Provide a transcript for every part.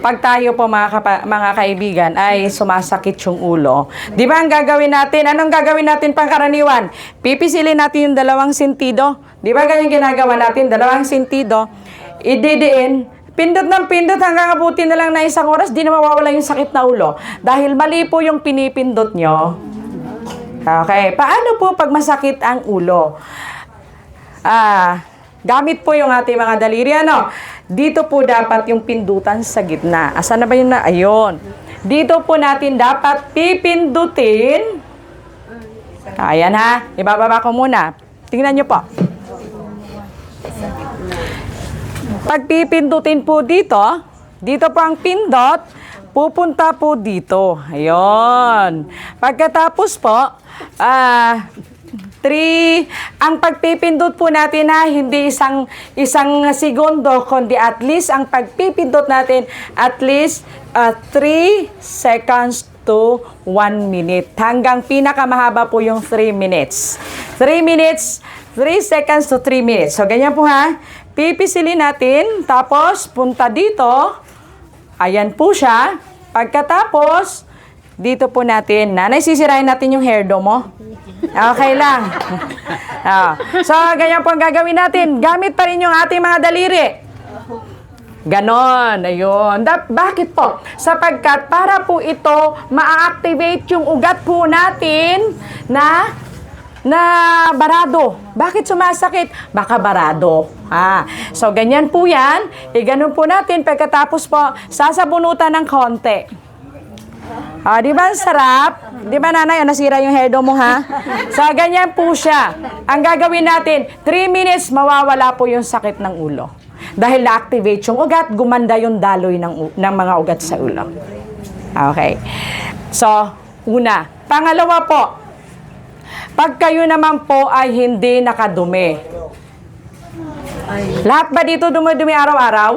pag tayo po mga, kapa- mga kaibigan ay sumasakit yung ulo, di ba ang gagawin natin? Anong gagawin natin pangkaraniwan? Pipisilin natin yung dalawang sentido. Di ba ganyan ginagawa natin? Dalawang sentido. Ididiin. Pindot ng pindot hanggang abutin na lang na isang oras, di na mawawala yung sakit na ulo. Dahil mali po yung pinipindot nyo. Okay. Paano po pag masakit ang ulo? Ah, gamit po yung ating mga daliri. Ano? Dito po dapat yung pindutan sa gitna. Asan na ba yun na? Ayun. Dito po natin dapat pipindutin. Ayan ha. Ibababa ko muna. Tingnan nyo po. Pag pipindutin po dito, dito po ang pindot, pupunta po dito. Ayun. Pagkatapos po, ah, three, ang pagpipindot po natin na hindi isang isang segundo, kundi at least ang pagpipindot natin at least 3 seconds to 1 minute. Hanggang pinakamahaba po yung 3 minutes. 3 minutes, 3 seconds to 3 minutes. So, ganyan po ha. Pipisilin natin, tapos punta dito. Ayan po siya. Pagkatapos, dito po natin, nanay, sisirain natin yung hairdo mo. Okay lang. Ah. So, ganyan po ang gagawin natin. Gamit pa rin yung ating mga daliri. Ganon, ayun. Da- bakit po? Sapagkat para po ito ma-activate yung ugat po natin na na barado. Bakit sumasakit? Baka barado. Ah, so ganyan po yan. E ganun po natin. Pagkatapos po, sasabunutan ng konti. Ah, di ba sarap? Di ba nanay, oh, nasira yung hairdo mo ha? So ganyan po siya. Ang gagawin natin, 3 minutes mawawala po yung sakit ng ulo. Dahil na-activate yung ugat, gumanda yung daloy ng, ng mga ugat sa ulo. Okay. So, una. Pangalawa po, pag kayo naman po ay hindi nakadumi. Lahat ba dito dumudumi araw-araw?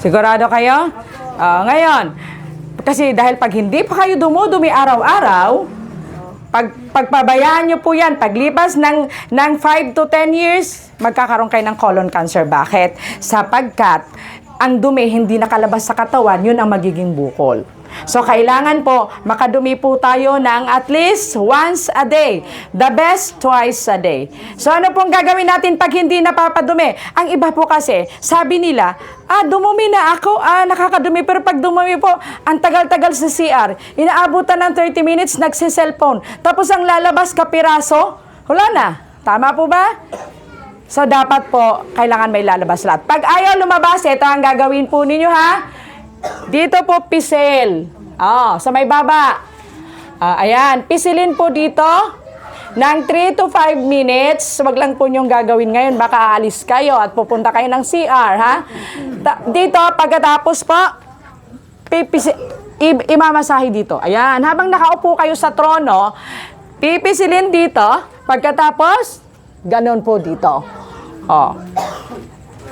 Sigurado kayo? Ah, ngayon, kasi dahil pag hindi pa kayo dumudumi araw-araw, pag pagpabayaan nyo po yan, paglipas ng, ng 5 to 10 years, magkakaroon kayo ng colon cancer. Bakit? Sapagkat ang dumi hindi nakalabas sa katawan, yun ang magiging bukol. So, kailangan po, makadumi po tayo ng at least once a day. The best, twice a day. So, ano pong gagawin natin pag hindi napapadumi? Ang iba po kasi, sabi nila, ah, dumumi na ako, ah, nakakadumi. Pero pag dumumi po, ang tagal-tagal sa CR, inaabutan ng 30 minutes, nagsi-cellphone. Tapos ang lalabas, kapiraso, wala na. Tama po ba? So, dapat po, kailangan may lalabas lahat. Pag ayaw lumabas, ito ang gagawin po ninyo, ha? Dito po, pisil. Oh, sa may baba. Ah, ayan, pisilin po dito ng 3 to 5 minutes. Wag lang po niyong gagawin ngayon. Baka aalis kayo at pupunta kayo ng CR, ha? Ta- dito, pagkatapos po, pipisi, i- imamasahe dito. Ayan, habang nakaupo kayo sa trono, pipisilin dito. Pagkatapos, ganun po dito. Oh.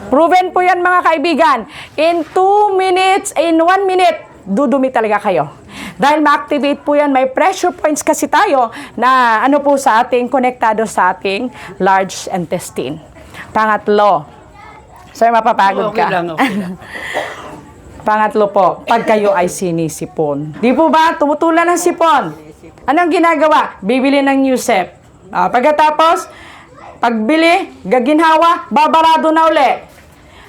Proven po yan mga kaibigan. In 2 minutes, in 1 minute, dudumi talaga kayo. Dahil ma-activate po yan, may pressure points kasi tayo na ano po sa ating, konektado sa ating large intestine. Pangatlo, Sir, mapapagod Okay ka. lang, okay lang. Pangatlo po, pag kayo ay sinisipon. Di po ba? Tumutulan ng sipon. Anong ginagawa? Bibili ng new set. Ah, pagkatapos, pagbili, gaginhawa, babarado na uli.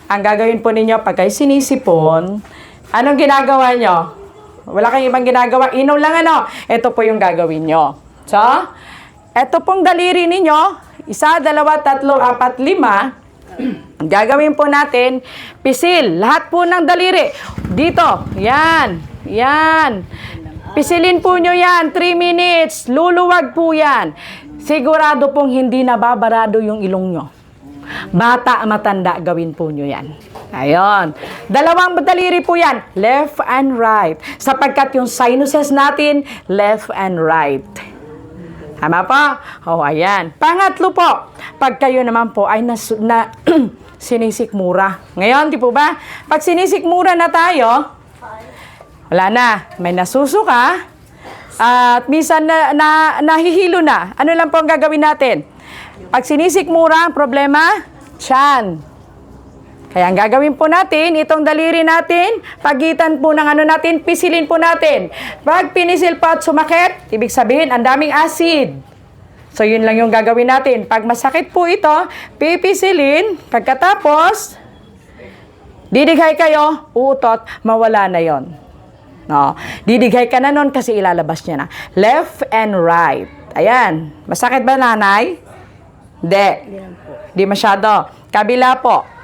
Ang gagawin po ninyo, pag kayo sinisipon, anong ginagawa nyo? Wala kayong ibang ginagawa. Inom lang ano. Ito po yung gagawin nyo. So, ito pong daliri ninyo, isa, dalawa, tatlo, apat, lima, gagawin po natin, pisil. Lahat po ng daliri. Dito. Yan. Yan. Pisilin po nyo yan. 3 minutes. Luluwag po yan. Sigurado pong hindi nababarado yung ilong nyo. Bata, matanda, gawin po nyo yan. Ayon. Dalawang daliri po yan. Left and right. Sapagkat yung sinuses natin, left and right. Tama po? O, ayan. Pangatlo po, pag kayo naman po ay nas, na, sinisikmura. Ngayon, di po ba? Pag sinisikmura na tayo, wala na. May nasusuka. At minsan na, na, nahihilo na. Ano lang po ang gagawin natin? Pag sinisikmura, problema, tiyan. Kaya ang gagawin po natin, itong daliri natin, pagitan po ng ano natin, pisilin po natin. Pag pinisil po at sumakit, ibig sabihin, ang daming acid. So, yun lang yung gagawin natin. Pag masakit po ito, pipisilin, pagkatapos, didighay kayo, uutot, mawala na yon. No. Didighay ka na nun kasi ilalabas niya na. Left and right. Ayan. Masakit ba, nanay? Hindi. Hindi masyado. Kabila po.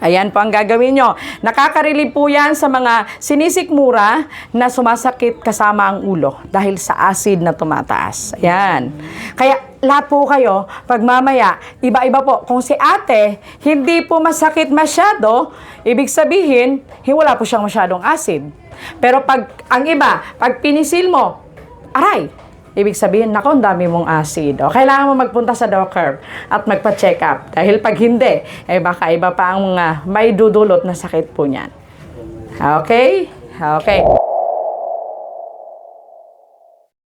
Ayan po ang gagawin nyo. Nakaka-relieve po yan sa mga sinisikmura na sumasakit kasama ang ulo dahil sa acid na tumataas. Ayan. Kaya lahat po kayo, pag mamaya, iba-iba po. Kung si ate, hindi po masakit masyado, ibig sabihin, hi- wala po siyang masyadong acid. Pero pag ang iba, pag pinisil mo, aray, Ibig sabihin, nako, ang dami mong acid. O, kailangan mo magpunta sa doctor at magpa-check up. Dahil pag hindi, eh baka iba pa ang mga may dudulot na sakit po niyan. Okay? Okay.